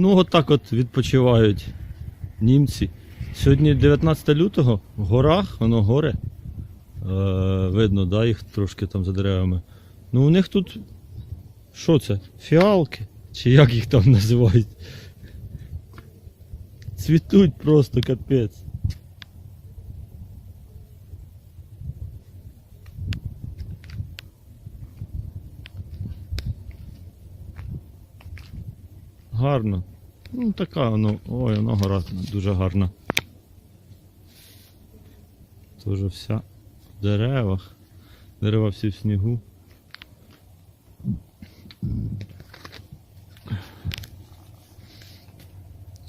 Ну, от так от відпочивають німці. Сьогодні 19 лютого, в горах, воно горе. Е, видно, да, їх трошки там за деревами. Ну, у них тут. Що це? Фіалки? Чи як їх там називають? Цвітуть просто капець. Гарно. Ну така воно. Ой, воно гора дуже гарна. Тоже вся в деревах. Дерева всі в снігу.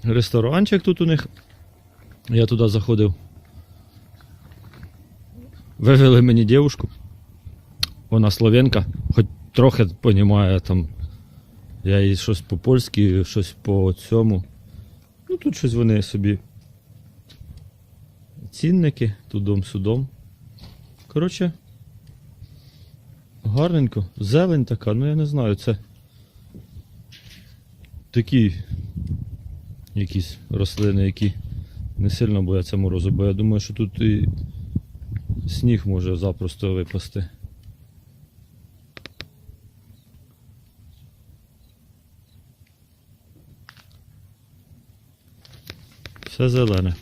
Ресторанчик тут у них. Я туди заходив. Вивели мені дівушку. Вона словенка, хоч трохи понімає там. Я їй щось по-польськи, щось по цьому. Ну тут щось вони собі. Цінники, тудом судом. Коротше. Гарненько. Зелень така, ну я не знаю, це. Такі якісь рослини, які не сильно бояться морозу, бо я думаю, що тут і сніг може запросто випасти. Все зелене.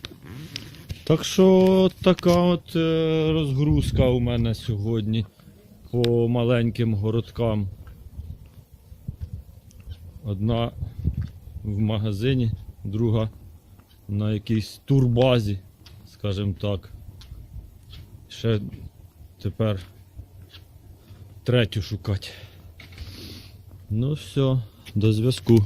Так що така от е, розгрузка у мене сьогодні по маленьким городкам. Одна в магазині, друга на якійсь турбазі, скажімо так. Ще тепер третю шукати. Ну все, до зв'язку.